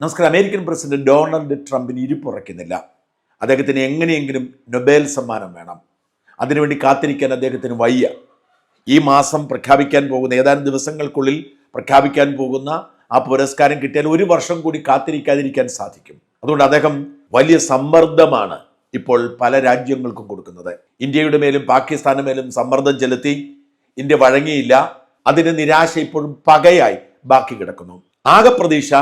നമസ്കാരം. American president Donald ട്രംപിന് ഇരിപ്പുറയ്ക്കുന്നില്ല അദ്ദേഹത്തിന് എങ്ങനെയെങ്കിലും നൊബേൽ സമ്മാനം വേണം. അതിനുവേണ്ടി കാത്തിരിക്കാൻ അദ്ദേഹത്തിന് വയ്യ. ഈ മാസം പ്രഖ്യാപിക്കാൻ പോകുന്ന ഏതാനും ദിവസങ്ങൾക്കുള്ളിൽ പ്രഖ്യാപിക്കാൻ പോകുന്ന ആ പുരസ്കാരം കിട്ടിയാൽ ഒരു വർഷം കൂടി കാത്തിരിക്കാതിരിക്കാൻ സാധിക്കും. അതുകൊണ്ട് അദ്ദേഹം വലിയ സമ്മർദ്ദമാണ് ഇപ്പോൾ പല രാജ്യങ്ങൾക്കും കൊടുക്കുന്നത്. ഇന്ത്യയുടെ മേലും പാകിസ്ഥാന് മേലും സമ്മർദ്ദം ചെലുത്തി ഇന്ത്യ വഴങ്ങിയില്ല. അതിന് നിരാശ ഇപ്പോഴും പകയായി ബാക്കി കിടക്കുന്നു. ആകെ പ്രതീക്ഷ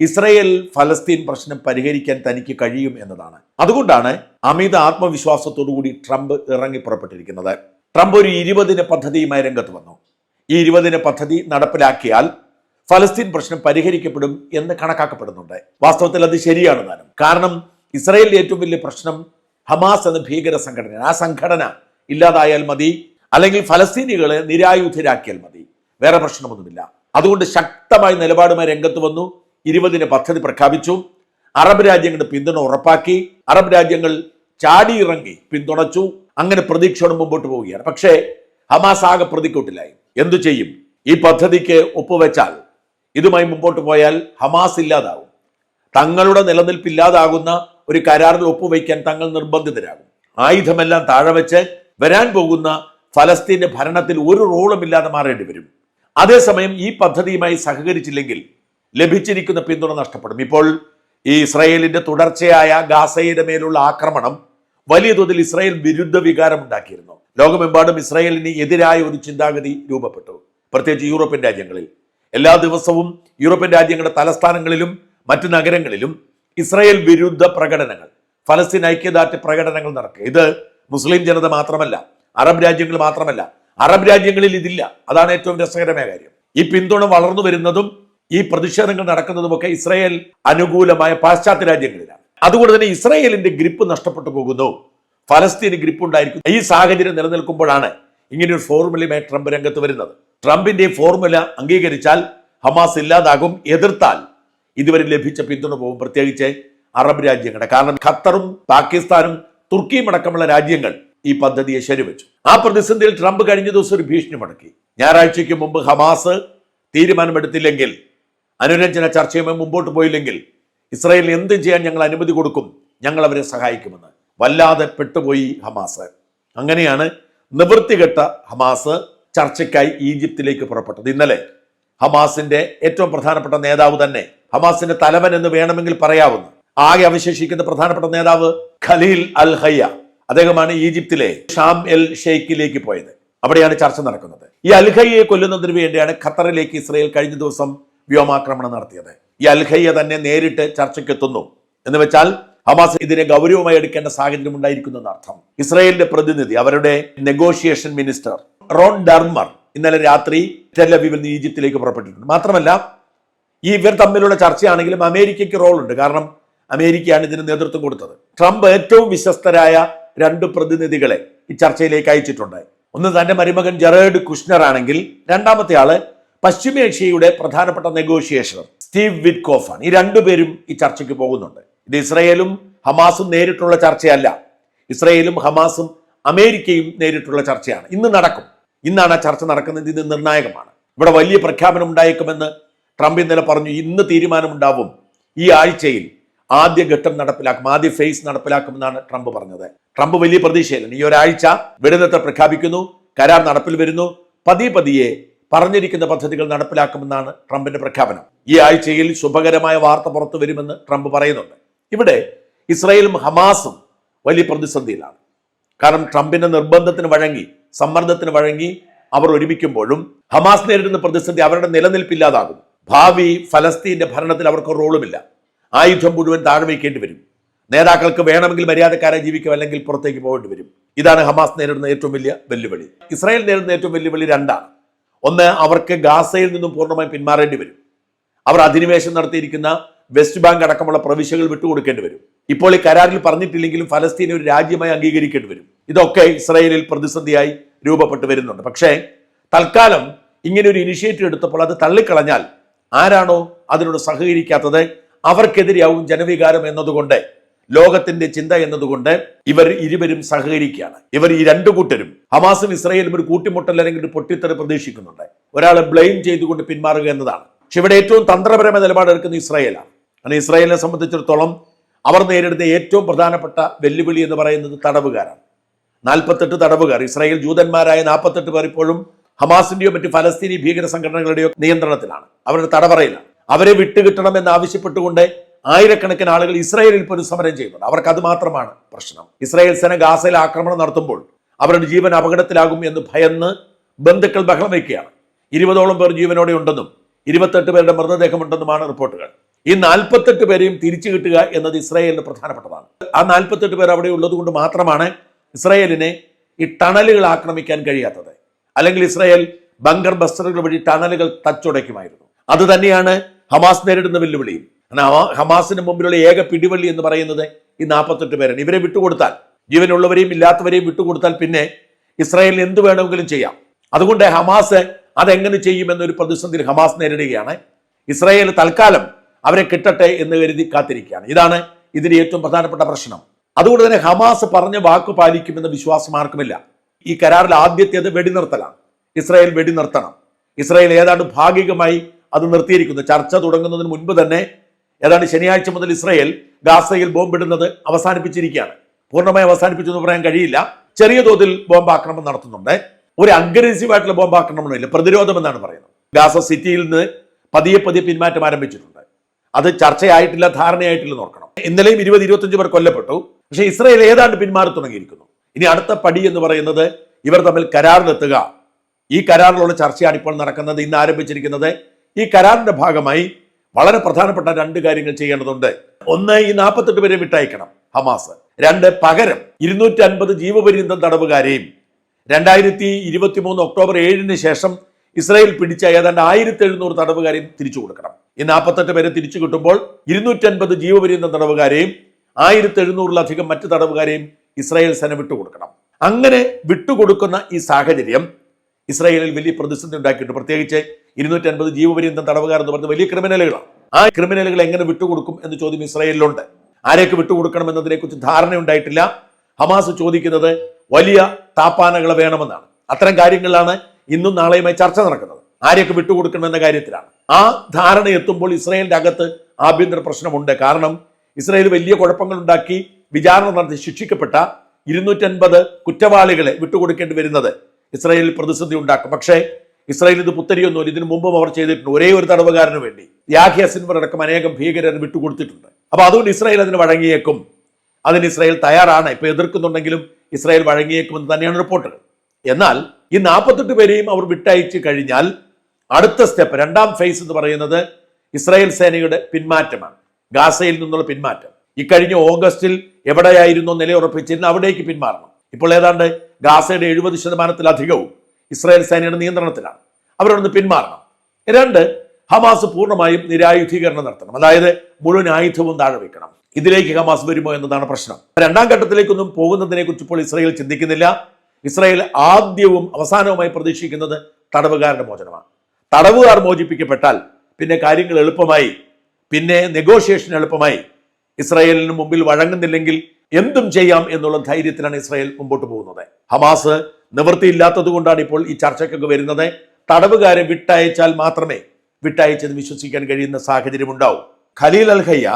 ഇസ്രയേൽ ഫലസ്തീൻ പ്രശ്നം പരിഹരിക്കാൻ തനിക്ക് കഴിയും എന്നതാണ്. അതുകൊണ്ടാണ് അമിത ആത്മവിശ്വാസത്തോടുകൂടി ട്രംപ് ഇറങ്ങി പുറപ്പെട്ടിരിക്കുന്നത്. ട്രംപ് ഒരു ഇരുപതിന് പദ്ധതിയുമായി രംഗത്ത് വന്നു. ഈ ഇരുപതിന് പദ്ധതി നടപ്പിലാക്കിയാൽ ഫലസ്തീൻ പ്രശ്നം പരിഹരിക്കപ്പെടും എന്ന് കണക്കാക്കപ്പെടുന്നുണ്ട്. വാസ്തവത്തിൽ അത് ശരിയാണ് താനും കാരണം ഇസ്രയേലിലെ ഏറ്റവും വലിയ പ്രശ്നം ഹമാസ് എന്ന ഭീകര സംഘടന ആ സംഘടന ഇല്ലാതായാൽ മതി അല്ലെങ്കിൽ ഫലസ്തീനികളെ നിരായുധരാക്കിയാൽ മതി. വേറെ പ്രശ്നമൊന്നുമില്ല. അതുകൊണ്ട് ശക്തമായ നിലപാടുമായി രംഗത്ത് വന്നു. ഇരുപതിന് പദ്ധതി പ്രഖ്യാപിച്ചു. അറബ് രാജ്യങ്ങളുടെ പിന്തുണ ഉറപ്പാക്കി. അറബ് രാജ്യങ്ങൾ ചാടിയിറങ്ങി പിന്തുണച്ചു. അങ്ങനെ പ്രതീക്ഷയോട് മുമ്പോട്ട് പോവുകയാണ്. പക്ഷേ ഹമാസ് ആകെ പ്രതിക്കൂട്ടിലായി. എന്തു ചെയ്യും? ഈ പദ്ധതിക്ക് ഒപ്പുവെച്ചാൽ ഇതുമായി മുമ്പോട്ട് പോയാൽ ഹമാസ് ഇല്ലാതാവും. തങ്ങളുടെ നിലനിൽപ്പില്ലാതാകുന്ന ഒരു കരാറിൽ ഒപ്പുവയ്ക്കാൻ തങ്ങൾ നിർബന്ധിതരാകും. ആയുധമെല്ലാം താഴെ വെച്ച് വരാൻ പോകുന്ന ഫലസ്തീന്റെ ഭരണത്തിൽ ഒരു റോളും ഇല്ലാതെ മാറേണ്ടി വരും. അതേസമയം ഈ പദ്ധതിയുമായി സഹകരിച്ചില്ലെങ്കിൽ ലഭിച്ചിരിക്കുന്ന പിന്തുണ നഷ്ടപ്പെടും. ഇപ്പോൾ ഈ ഇസ്രയേലിന്റെ തുടർച്ചയായ ഗാസയുടെ മേലുള്ള ആക്രമണം വലിയ തോതിൽ ഇസ്രായേൽ വിരുദ്ധ വികാരം ഉണ്ടാക്കിയിരുന്നു ലോകമെമ്പാടും ഇസ്രായേലിന് എതിരായ ഒരു ചിന്താഗതി രൂപപ്പെട്ടു. പ്രത്യേകിച്ച് യൂറോപ്യൻ രാജ്യങ്ങളിൽ. എല്ലാ ദിവസവും യൂറോപ്യൻ രാജ്യങ്ങളുടെ തലസ്ഥാനങ്ങളിലും മറ്റു നഗരങ്ങളിലും ഇസ്രായേൽ വിരുദ്ധ പ്രകടനങ്ങൾ ഫലസ്തീൻ ഐക്യദാർഢ്യ പ്രകടനങ്ങൾ നടക്കുക. ഇത് മുസ്ലിം ജനത മാത്രമല്ല അറബ് രാജ്യങ്ങൾ മാത്രമല്ല അറബ് രാജ്യങ്ങളിൽ ഇതില്ല. അതാണ് ഏറ്റവും രസകരമായ കാര്യം. ഈ പിന്തുണ വളർന്നു വരുന്നതും ഈ പ്രതിഷേധങ്ങൾ നടക്കുന്നതുമൊക്കെ ഇസ്രായേൽ അനുകൂലമായ പാശ്ചാത്യ രാജ്യങ്ങളിലാണ്. അതുകൊണ്ട് തന്നെ ഇസ്രായേലിന്റെ ഗ്രിപ്പ് നഷ്ടപ്പെട്ടു പോകുന്നു. ഫലസ്തീന് ഗ്രിപ്പ് ഉണ്ടായിരിക്കും ഈ സാഹചര്യം നിലനിൽക്കുമ്പോഴാണ് ഇങ്ങനെ ഒരു ഫോർമുലയുമായി ട്രംപ് രംഗത്ത് വരുന്നത്. ട്രംപിന്റെ ഫോർമുല അംഗീകരിച്ചാൽ ഹമാസ് ഇല്ലാതാകും എതിർത്താൽ ഇതുവരെ ലഭിച്ച പിന്തുണ പോകും പ്രത്യേകിച്ച് അറബ് രാജ്യങ്ങളുടെ. കാരണം ഖത്തറും പാകിസ്ഥാനും തുർക്കിയും അടക്കമുള്ള രാജ്യങ്ങൾ ഈ പദ്ധതിയെ ശരിവെച്ചു. ആ പ്രതിസന്ധിയിൽ ട്രംപ് കഴിഞ്ഞ ദിവസം ഒരു ഭീഷണി മുടക്കി ഞായറാഴ്ചയ്ക്ക് മുമ്പ് ഹമാസ് തീരുമാനമെടുത്തില്ലെങ്കിൽ അനുരഞ്ജന ചർച്ചയുമായി മുമ്പോട്ട് പോയില്ലെങ്കിൽ ഇസ്രായേലിന് എന്തും ചെയ്യാൻ ഞങ്ങൾ അനുമതി കൊടുക്കും? ഞങ്ങൾ അവരെ സഹായിക്കുമെന്ന്. വല്ലാതെ പെട്ടുപോയി ഹമാസ്. അങ്ങനെയാണ് നിവൃത്തികെട്ട ഹമാസ് ചർച്ചയ്ക്കായി ഈജിപ്തിലേക്ക് പുറപ്പെട്ടത്. ഇന്നലെ ഹമാസിന്റെ ഏറ്റവും പ്രധാനപ്പെട്ട നേതാവ് തന്നെ ഹമാസിന്റെ തലവൻ എന്ന് വേണമെങ്കിൽ പറയാവുന്നു. ആകെ അവശേഷിക്കുന്ന പ്രധാനപ്പെട്ട നേതാവ് ഖലീൽ അൽ ഹയ്യ അദ്ദേഹമാണ് ഈജിപ്തിലെ ഷാം എൽ ഷെയ്ഖിലേക്ക് പോയത്. അവിടെയാണ് ചർച്ച നടക്കുന്നത്. ഈ അൽഹയ്യയെ കൊല്ലുന്നതിന് വേണ്ടിയാണ് ഖത്തറിലേക്ക് ഇസ്രയേൽ കഴിഞ്ഞ ദിവസം വ്യോമാക്രമണം നടത്തിയത്. ഈ അൽഹയ്യ തന്നെ നേരിട്ട് ചർച്ചയ്ക്ക് എത്തുന്നു എന്ന് വെച്ചാൽ ഹമാസ് ഇതിനെ ഗൗരവമായി എടുക്കേണ്ട സാഹചര്യം ഉണ്ടായിരിക്കുന്നു എന്നർത്ഥം ഇസ്രായേലിന്റെ പ്രതിനിധി അവരുടെ നെഗോഷിയേഷൻ മിനിസ്റ്റർ റോൺ ഡർമർ ഇന്നലെ രാത്രി ടെലവിവിൽ നിന്ന് ഈജിപ്തിലേക്ക് പുറപ്പെട്ടിട്ടുണ്ട്. മാത്രമല്ല ഈ ഇവർ തമ്മിലുള്ള ചർച്ചയാണെങ്കിലും അമേരിക്കയ്ക്ക് റോൾ ഉണ്ട് കാരണം അമേരിക്കയാണ് ഇതിന് നേതൃത്വം കൊടുത്തത്. ട്രംപ് ഏറ്റവും വിശ്വസ്തരായ രണ്ട് പ്രതിനിധികളെ ഈ ചർച്ചയിലേക്ക് അയച്ചിട്ടുണ്ട്. ഒന്ന് തന്റെ മരുമകൻ ജെറേഡ് കുഷ്ണർ ആണെങ്കിൽ രണ്ടാമത്തെ ആൾ പശ്ചിമേഷ്യയുടെ പ്രധാനപ്പെട്ട നെഗോഷിയേഷണർ സ്റ്റീവ് വിറ്റ്കോഫ് ആണ് ഈ രണ്ടുപേരും ഈ ചർച്ചയ്ക്ക് പോകുന്നുണ്ട്. ഇത് ഇസ്രയേലും ഹമാസും നേരിട്ടുള്ള ചർച്ചയല്ല. ഇസ്രയേലും ഹമാസും അമേരിക്കയും നേരിട്ടുള്ള ചർച്ചയാണ്. ഇന്ന് നടക്കും. ഇന്നാണ് ആ ചർച്ച നടക്കുന്നത്. ഇത് നിർണായകമാണ്. ഇവിടെ വലിയ പ്രഖ്യാപനം ഉണ്ടായേക്കുമെന്ന് ട്രംപ് ഇന്നലെ പറഞ്ഞു. ഇന്ന് തീരുമാനമുണ്ടാവും. ഈ ആഴ്ചയിൽ ആദ്യ ഘട്ടം നടപ്പിലാക്കും. ആദ്യ ഫേസ് നടപ്പിലാക്കുമെന്നാണ് ട്രംപ് പറഞ്ഞത്. ട്രംപ് വലിയ പ്രതീക്ഷയിലാണ്. ഈ ഒരാഴ്ച വെടിനിർത്തൽ പ്രഖ്യാപിക്കുന്നു. കരാർ നടപ്പിൽ വരുന്നു. പതിയെ പതിയെ പറഞ്ഞിരിക്കുന്ന പദ്ധതികൾ നടപ്പിലാക്കുമെന്നാണ് ട്രംപിന്റെ പ്രഖ്യാപനം. ഈ ആഴ്ചയിൽ ശുഭകരമായ വാർത്ത പുറത്തു വരുമെന്ന് ട്രംപ് പറയുന്നുണ്ട്. ഇവിടെ ഇസ്രായേലും ഹമാസും വലിയ പ്രതിസന്ധിയിലാണ്. കാരണം ട്രംപിന്റെ നിർബന്ധത്തിന് വഴങ്ങി സമ്മർദ്ദത്തിന് വഴങ്ങി അവർ ഒരുമിക്കുമ്പോഴും ഹമാസ് നേരിടുന്ന പ്രതിസന്ധി അവരുടെ നിലനിൽപ്പില്ലാതാകും. ഭാവി ഫലസ്തീന്റെ ഭരണത്തിൽ അവർക്ക് റോളുമില്ല. ആയുധം മുഴുവൻ താഴെ വയ്ക്കേണ്ടി വരും. നേതാക്കൾക്ക് വേണമെങ്കിൽ മര്യാദക്കാരെ ജീവിക്കും അല്ലെങ്കിൽ പുറത്തേക്ക് പോകേണ്ടി വരും. ഇതാണ് ഹമാസ് നേരിടുന്ന ഏറ്റവും വലിയ വെല്ലുവിളി. ഇസ്രായേൽ നേരിടുന്ന ഏറ്റവും വെല്ലുവിളി രണ്ടാണ്. ഒന്ന് അവർക്ക് ഗാസയിൽ നിന്നും പൂർണമായും പിന്മാറേണ്ടി വരും. അവർ അധിനിവേശം നടത്തിയിരിക്കുന്ന വെസ്റ്റ് ബാങ്ക് അടക്കമുള്ള പ്രവിശ്യകൾ വിട്ടുകൊടുക്കേണ്ടി വരും. ഇപ്പോൾ ഈ കരാറിൽ പറഞ്ഞിട്ടില്ലെങ്കിലും ഫലസ്തീനെ ഒരു രാജ്യമായി അംഗീകരിക്കേണ്ടി വരും. ഇതൊക്കെ ഇസ്രയേലിൽ പ്രതിസന്ധിയായി രൂപപ്പെട്ടു വരുന്നുണ്ട്. പക്ഷേ തൽക്കാലം ഇങ്ങനെ ഒരു ഇനിഷ്യേറ്റീവ് എടുത്തപ്പോൾ അത് തള്ളിക്കളഞ്ഞാൽ ആരാണോ അതിനോട് സഹകരിക്കാത്തത് അവർക്കെതിരെയാവും ജനവികാരം എന്നതുകൊണ്ട് ലോകത്തിന്റെ ചിന്ത എന്നതുകൊണ്ട് ഇവർ ഇരുവരും സഹകരിക്കുകയാണ്. ഇവർ ഈ രണ്ടു കൂട്ടരും. ഹമാസും ഇസ്രയേലും ഒരു കൂട്ടിമുട്ടൽ അല്ലെങ്കിൽ ഒരു പൊട്ടിത്തെറി പ്രതീക്ഷിക്കുന്നുണ്ട്. ഒരാളെ ബ്ലെയിം ചെയ്തുകൊണ്ട് പിന്മാറുക എന്നതാണ്. പക്ഷെ ഇവിടെ ഏറ്റവും തന്ത്രപരമായ നിലപാടെടുക്കുന്ന ഇസ്രയേലാണ്. കാരണം ഇസ്രയേലിനെ സംബന്ധിച്ചിടത്തോളം അവർ നേരിടുന്ന ഏറ്റവും പ്രധാനപ്പെട്ട വെല്ലുവിളി എന്ന് പറയുന്നത് തടവുകാരാണ്. നാൽപ്പത്തെട്ട് തടവുകാർ. ഇസ്രായേൽ ജൂതന്മാരായ നാൽപ്പത്തെട്ട് പേർ ഇപ്പോഴും ഹമാസിന്റെയോ മറ്റ് ഫലസ്തീനി ഭീകര സംഘടനകളുടെയോ നിയന്ത്രണത്തിലാണ്. അവരുടെ തടവറയിലാണ്. അവരെ വിട്ടുകിട്ടണമെന്ന് ആവശ്യപ്പെട്ടുകൊണ്ട് ആയിരക്കണക്കിന് ആളുകൾ ഇസ്രായേലിൽ പോലും സമരം ചെയ്യുന്നുണ്ട്. അവർക്ക് അത് മാത്രമാണ് പ്രശ്നം. ഇസ്രായേൽ സേന ഗാസയിൽ ആക്രമണം നടത്തുമ്പോൾ അവരുടെ ജീവൻ അപകടത്തിലാകും എന്ന് ഭയന്ന് ബന്ധുക്കൾ ബഹളം വയ്ക്കുകയാണ്. ഇരുപതോളം പേർ ജീവനോടെ ഉണ്ടെന്നും ഇരുപത്തെട്ട് പേരുടെ മൃതദേഹമുണ്ടെന്നുമാണ് റിപ്പോർട്ടുകൾ. ഈ നാൽപ്പത്തെട്ട് പേരെയും തിരിച്ചു കിട്ടുക എന്നത് ഇസ്രായേലിന് പ്രധാനപ്പെട്ടതാണ്. ആ നാൽപ്പത്തെട്ട് പേർ അവിടെ ഉള്ളത് കൊണ്ട് മാത്രമാണ് ഇസ്രായേലിനെ ഈ ടണലുകൾ ആക്രമിക്കാൻ കഴിയാത്തത്. അല്ലെങ്കിൽ ഇസ്രായേൽ ബങ്കർ ബസ്റ്ററുകൾ വഴി ടണലുകൾ തച്ചുടയ്ക്കുമായിരുന്നു. അത് തന്നെയാണ് ഹമാസ് നേരിടുന്ന വെല്ലുവിളിയും. ഹമാസിന് മുമ്പിലുള്ള ഏക പിടിവള്ളി എന്ന് പറയുന്നത് ഈ നാൽപ്പത്തെട്ട് പേരാണ്. ഇവരെ വിട്ടുകൊടുത്താൽ ജീവനുള്ളവരെയും ഇല്ലാത്തവരെയും വിട്ടുകൊടുത്താൽ പിന്നെ ഇസ്രായേലിന് എന്ത് വേണമെങ്കിലും ചെയ്യാം. അതുകൊണ്ട് ഹമാസ് അതെങ്ങനെ ചെയ്യുമെന്നൊരു പ്രതിസന്ധിയിൽ ഹമാസ് നേരിടുകയാണ്. ഇസ്രായേൽ തൽക്കാലം അവരെ കിട്ടട്ടെ എന്ന് കരുതി കാത്തിരിക്കുകയാണ്. ഇതാണ് ഇതിന്റെ ഏറ്റവും പ്രധാനപ്പെട്ട പ്രശ്നം. അതുകൊണ്ട് തന്നെ ഹമാസ് പറഞ്ഞ വാക്ക് പാലിക്കുമെന്ന വിശ്വാസം ആർക്കുമില്ല. ഈ കരാറിൽ ആദ്യത്തേത് വെടിനിർത്തലാണ്. ഇസ്രായേൽ വെടിനിർത്തണം. ഇസ്രായേൽ ഏതാണ്ട് ഭാഗികമായി അത് നിർത്തിയിരിക്കുന്നു. ചർച്ച തുടങ്ങുന്നതിന് മുൻപ് തന്നെ ഏതാണ്ട് ശനിയാഴ്ച മുതൽ ഇസ്രയേൽ ഗാസയിൽ ബോംബിടുന്നത് അവസാനിപ്പിച്ചിരിക്കുകയാണ്. പൂർണമായി അവസാനിപ്പിച്ചു എന്ന് പറയാൻ കഴിയില്ല. ചെറിയ തോതിൽ ബോംബാക്രമണം നടത്തുന്നുണ്ട്. ഒരു അഗ്രസീവ് ആയിട്ടുള്ള ബോംബ് ആക്രമണമില്ല പ്രതിരോധം എന്നാണ് പറയുന്നത്. ഗാസ സിറ്റിയിൽ നിന്ന് പതിയെ പതിയെ പിന്മാറ്റം ആരംഭിച്ചിട്ടുണ്ട്. അത് ചർച്ചയായിട്ടില്ല ധാരണയായിട്ടില്ല നോക്കണം ഇന്നലെയും ഇരുപത് ഇരുപത്തഞ്ച് പേർ കൊല്ലപ്പെട്ടു. പക്ഷേ ഇസ്രയേൽ ഏതാണ്ട് പിന്മാറി തുടങ്ങിയിരിക്കുന്നു. ഇനി അടുത്ത പടി എന്ന് പറയുന്നത് ഇവർ തമ്മിൽ കരാറിലെത്തുക. ഈ കരാറിലുള്ള ചർച്ചയാണ് ഇപ്പോൾ നടക്കുന്നത് ഇന്ന് ആരംഭിച്ചിരിക്കുന്നത്. ഈ കരാറിന്റെ ഭാഗമായി വളരെ പ്രധാനപ്പെട്ട രണ്ട് കാര്യങ്ങൾ ചെയ്യേണ്ടതുണ്ട്. ഒന്ന് ഈ നാൽപ്പത്തെട്ട് പേരെ വിട്ടയക്കണം ഹമാസ്. രണ്ട് പകരം ഇരുന്നൂറ്റി അൻപത് ജീവപര്യന്തം തടവുകാരെയും. രണ്ടായിരത്തി ഇരുപത്തി മൂന്ന് ഒക്ടോബർ ഏഴിന് ശേഷം ഇസ്രായേൽ പിടിച്ച ഏതാണ്ട് ആയിരത്തി എഴുന്നൂറ് തടവുകാരെയും തിരിച്ചു കൊടുക്കണം. ഈ നാൽപ്പത്തെട്ട് പേരെ തിരിച്ചു കിട്ടുമ്പോൾ ഇരുന്നൂറ്റി അൻപത് ജീവപര്യന്തം തടവുകാരെയും ആയിരത്തി എഴുന്നൂറിലധികം മറ്റ് തടവുകാരെയും ഇസ്രായേൽ സേന വിട്ടുകൊടുക്കണം. അങ്ങനെ വിട്ടുകൊടുക്കുന്ന ഈ സാഹചര്യം ഇസ്രായേലിൽ വലിയ പ്രതിസന്ധി ഉണ്ടാക്കിയിട്ടുണ്ട്. പ്രത്യേകിച്ച് ഇരുന്നൂറ്റി അൻപത് ജീവപര്യന്തം തടവുകാർ എന്ന് പറഞ്ഞ വലിയ ക്രിമിനലുകളാണ്. ആ ക്രിമിനലുകൾ എങ്ങനെ വിട്ടുകൊടുക്കും എന്ന ചോദ്യം ഇസ്രായേലിലുണ്ട്. ആരെയൊക്കെ വിട്ടുകൊടുക്കണം എന്നതിനെക്കുറിച്ച് ധാരണ ഉണ്ടായിട്ടില്ല ഹമാസ് ചോദിക്കുന്നത് വലിയ താപ്പാനകൾ വേണമെന്നാണ്. അത്തരം കാര്യങ്ങളിലാണ് ഇന്നും നാളെയുമായി ചർച്ച നടക്കുന്നത്. ആരെയൊക്കെ വിട്ടുകൊടുക്കണം എന്ന കാര്യത്തിലാണ്. ആ ധാരണ എത്തുമ്പോൾ ഇസ്രായേലിന്റെ അകത്ത് ആഭ്യന്തര പ്രശ്നമുണ്ട്. കാരണം ഇസ്രായേൽ വലിയ കുഴപ്പങ്ങൾ ഉണ്ടാക്കി വിചാരണ നടത്തി ശിക്ഷിക്കപ്പെട്ട ഇരുന്നൂറ്റൻപത് കുറ്റവാളികളെ വിട്ടുകൊടുക്കേണ്ടി വരുന്നത് ഇസ്രായേലിൽ പ്രതിസന്ധി ഉണ്ടാക്കും. പക്ഷേ ഇസ്രായേൽ ഇത് പുത്തരിയൊന്നുമില്ല. ഇതിനു മുമ്പും അവർ ചെയ്തിട്ടുണ്ട് ഒരേ ഒരു തടവുകാരന് വേണ്ടി. യാഹിയ സിൻവർ അടക്കം അനേകം ഭീകരർ വിട്ടുകൊടുത്തിട്ടുണ്ട്. അപ്പൊ അതുകൊണ്ട് ഇസ്രായേൽ അതിന് വഴങ്ങിയേക്കും. അതിന് ഇസ്രായേൽ തയ്യാറാണ്. ഇപ്പൊ എതിർക്കുന്നുണ്ടെങ്കിലും ഇസ്രായേൽ വഴങ്ങിയേക്കുമെന്ന് തന്നെയാണ് റിപ്പോർട്ടുകൾ. എന്നാൽ ഈ നാൽപ്പത്തെട്ട് പേരെയും അവർ വിട്ടയച്ചു കഴിഞ്ഞാൽ അടുത്ത സ്റ്റെപ്പ് രണ്ടാം ഫേസ് എന്ന് പറയുന്നത് ഇസ്രായേൽ സേനയുടെ പിന്മാറ്റമാണ്. ഗാസയിൽ നിന്നുള്ള പിന്മാറ്റം. ഇക്കഴിഞ്ഞ ഓഗസ്റ്റിൽ എവിടെയായിരുന്നു നിലയുറപ്പിച്ചിരുന്ന അവിടേക്ക് പിന്മാറണം. ഇപ്പോൾ ഏതാണ്ട് ഗാസയുടെ എഴുപത് ശതമാനത്തിലധികവും ഇസ്രായേൽ സേനയുടെ നിയന്ത്രണത്തിലാണ്. അവരൊന്ന് പിന്മാറണം. രണ്ട് ഹമാസ് പൂർണമായും നിരായുധീകരണം നടത്തണം. അതായത് മുഴുവൻ ആയുധവും താഴെ വെക്കണം ഇതിലേക്ക് ഹമാസ് വരുമോ എന്നതാണ് പ്രശ്നം. രണ്ടാം ഘട്ടത്തിലേക്കൊന്നും പോകുന്നതിനെ കുറിച്ച് ഇപ്പോൾ ഇസ്രായേൽ ചിന്തിക്കുന്നില്ല. ഇസ്രായേൽ ആദ്യവും അവസാനവുമായി പ്രതീക്ഷിക്കുന്നത് തടവുകാരുടെ മോചനമാണ്. തടവുകാർ മോചിപ്പിക്കപ്പെട്ടാൽ പിന്നെ കാര്യങ്ങൾ എളുപ്പമായി. പിന്നെ നെഗോഷിയേഷൻ എളുപ്പമായി. ഇസ്രായേലിന് മുമ്പിൽ വഴങ്ങുന്നില്ലെങ്കിൽ എന്തും ചെയ്യാം എന്നുള്ള ധൈര്യത്തിലാണ് ഇസ്രായേൽ മുമ്പോട്ട് പോകുന്നത്. ഹമാസ് നിവൃത്തിയില്ലാത്തത് കൊണ്ടാണ് ഇപ്പോൾ ഈ ചർച്ചയ്ക്കൊക്കെ വരുന്നത്. തടവുകാരെ വിട്ടയച്ചാൽ മാത്രമേ വിട്ടയച്ചെന്ന് വിശ്വസിക്കാൻ കഴിയുന്ന സാഹചര്യം ഉണ്ടാവും. ഖലീൽ അൽ ഹയ്യ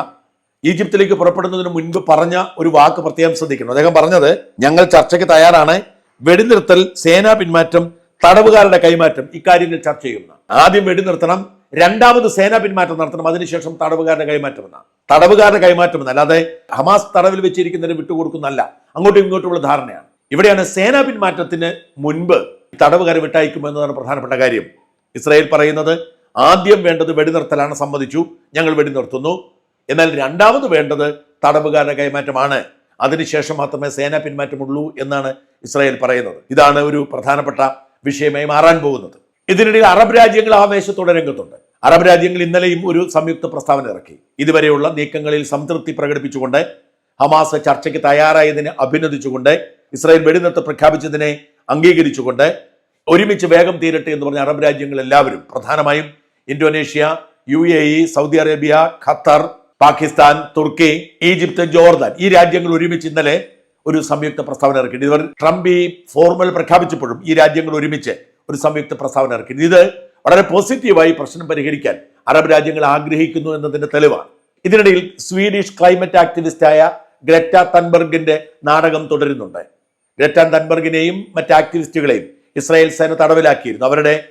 ഈജിപ്തിലേക്ക് പുറപ്പെടുന്നതിന് മുൻപ് പറഞ്ഞ ഒരു വാക്ക് പ്രത്യേകം ശ്രദ്ധിക്കണം. അദ്ദേഹം പറഞ്ഞത് ഞങ്ങൾ ചർച്ചയ്ക്ക് തയ്യാറാണ്. വെടിനിർത്തൽ സേനാ പിന്മാറ്റം തടവുകാരുടെ കൈമാറ്റം ഇക്കാര്യങ്ങൾ ചർച്ച ചെയ്യുന്ന. ആദ്യം വെടിനിർത്തണം രണ്ടാമത് സേനാ പിന്മാറ്റം നടത്തണം. അതിനുശേഷം തടവുകാരുടെ കൈമാറ്റം എന്നാണ് തടവുകാരുടെ കൈമാറ്റം എന്ന അല്ലാതെ ഹമാസ് തടവിൽ വെച്ചിരിക്കുന്നതിന് വിട്ടുകൊടുക്കുന്നല്ല അങ്ങോട്ടും ഇങ്ങോട്ടുമുള്ള ധാരണയാണ്. ഇവിടെയാണ് സേനാ പിന്മാറ്റത്തിന് മുൻപ് തടവുകാരെ വിട്ടയക്കുമെന്നതാണ് പ്രധാനപ്പെട്ട കാര്യം. ഇസ്രായേൽ പറയുന്നത് ആദ്യം വേണ്ടത് വെടിനിർത്തലാണ് സമ്മതിച്ചു ഞങ്ങൾ വെടിനിർത്തുന്നു. എന്നാൽ രണ്ടാമത് വേണ്ടത് തടവുകാരുടെ കൈമാറ്റമാണ്. അതിനുശേഷം മാത്രമേ സേനാ പിന്മാറ്റമുള്ളൂ എന്നാണ് ഇസ്രായേൽ പറയുന്നത്. ഇതാണ് ഒരു പ്രധാനപ്പെട്ട വിഷയമായി മാറാൻ പോകുന്നത്. ഇതിനിടയിൽ അറബ് രാജ്യങ്ങൾ ആവേശത്തോടെ രംഗത്തുണ്ട്. അറബ് രാജ്യങ്ങൾ ഇന്നലെയും ഒരു സംയുക്ത പ്രസ്താവന ഇറക്കി. ഇതുവരെയുള്ള നീക്കങ്ങളിൽ സംതൃപ്തി പ്രകടിപ്പിച്ചുകൊണ്ട് ഹമാസ് ചർച്ചയ്ക്ക് തയ്യാറായതിനെ അഭിനന്ദിച്ചുകൊണ്ട് ഇസ്രായേൽ വെടിനിർത്ത് പ്രഖ്യാപിച്ചതിനെ അംഗീകരിച്ചുകൊണ്ട് ഒരുമിച്ച് വേഗം തീരട്ടെ എന്ന് പറഞ്ഞ അറബ് രാജ്യങ്ങൾ എല്ലാവരും പ്രധാനമായും Indonesia U A E Saudi Arabia Qatar Pakistan Turkey Egypt Jordan ഈ രാജ്യങ്ങൾ ഒരുമിച്ച് ഇന്നലെ ഒരു സംയുക്ത പ്രസ്താവന ഇറക്കി ഇവർ ട്രംപ് ഈ ഫോർമൽ പ്രഖ്യാപിച്ചപ്പോഴും ഈ രാജ്യങ്ങൾ ഒരുമിച്ച് ഒരു സംയുക്ത പ്രസ്താവന ഇറക്കി ഇത് വളരെ പോസിറ്റീവായി പ്രശ്നം പരിഹരിക്കാൻ അറബ് രാജ്യങ്ങൾ ആഗ്രഹിക്കുന്നു എന്നതിന്റെ തെളിവാണ്. ഇതിനിടയിൽ സ്വീഡിഷ് ക്ലൈമറ്റ് ആയ ഗ്രറ്റ തൻബർഗിന്റെ നാടകം തുടരുന്നുണ്ട്. ഗ്രറ്റ തൻബർഗിനെയും മറ്റ് ആക്ടിവിസ്റ്റുകളെയും ഇസ്രായേൽ സേന തടവിലാക്കിയിരുന്നു. അവരുടെ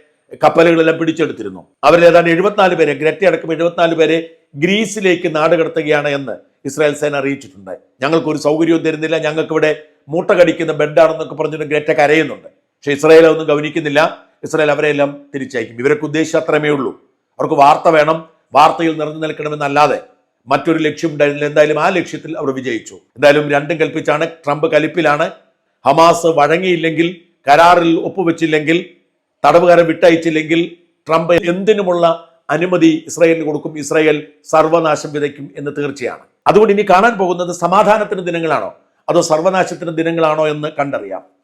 കപ്പലുകളെല്ലാം പിടിച്ചെടുത്തിരുന്നു. അവരിൽ ഏതാണ്ട് എഴുപത്തിനാല് പേരെ ഗ്രറ്റ അടക്കം എഴുപത്തിനാല് പേരെ ഗ്രീസിലേക്ക് നാടുകടത്തുകയാണ് എന്ന് ഇസ്രായേൽ സേന അറിയിച്ചിട്ടുണ്ട്. ഞങ്ങൾക്കൊരു സൗകര്യവും തരുന്നില്ല. ഞങ്ങൾക്ക് ഇവിടെ മൂട്ട കടിക്കുന്ന ബെഡാണെന്നൊക്കെ പറഞ്ഞിട്ട് ഗ്രറ്റ കരയുന്നുണ്ട്. പക്ഷെ ഇസ്രായേൽ അതൊന്നും ഗവനിക്കുന്നില്ല ഇസ്രായേൽ അവരെല്ലാം തിരിച്ചയക്കും. ഇവരൊക്കെ ഉദ്ദേശിച്ച അത്രമേ ഉള്ളൂ. അവർക്ക് വാർത്ത വേണം. വാർത്തയിൽ നിറഞ്ഞു നിൽക്കണമെന്നല്ലാതെ മറ്റൊരു ലക്ഷ്യം ഉണ്ടായിരുന്നില്ല എന്തായാലും ആ ലക്ഷ്യത്തിൽ അവർ വിജയിച്ചു. എന്തായാലും രണ്ടും കൽപ്പിച്ചാണ്. ട്രംപ് കലിപ്പിലാണ്. ഹമാസ് വഴങ്ങിയില്ലെങ്കിൽ കരാറിൽ ഒപ്പുവെച്ചില്ലെങ്കിൽ തടവുകാരെ വിട്ടയച്ചില്ലെങ്കിൽ ട്രംപ് എന്തിനുമുള്ള അനുമതി ഇസ്രായേലിന് കൊടുക്കും? ഇസ്രായേൽ സർവനാശം വിതയ്ക്കും എന്ന് തീർച്ചയാണ്. അതുകൊണ്ട് ഇനി കാണാൻ പോകുന്നത് സമാധാനത്തിന് ദിനങ്ങളാണോ? അതോ സർവനാശത്തിന് ദിനങ്ങളാണോ എന്ന് കണ്ടറിയാം.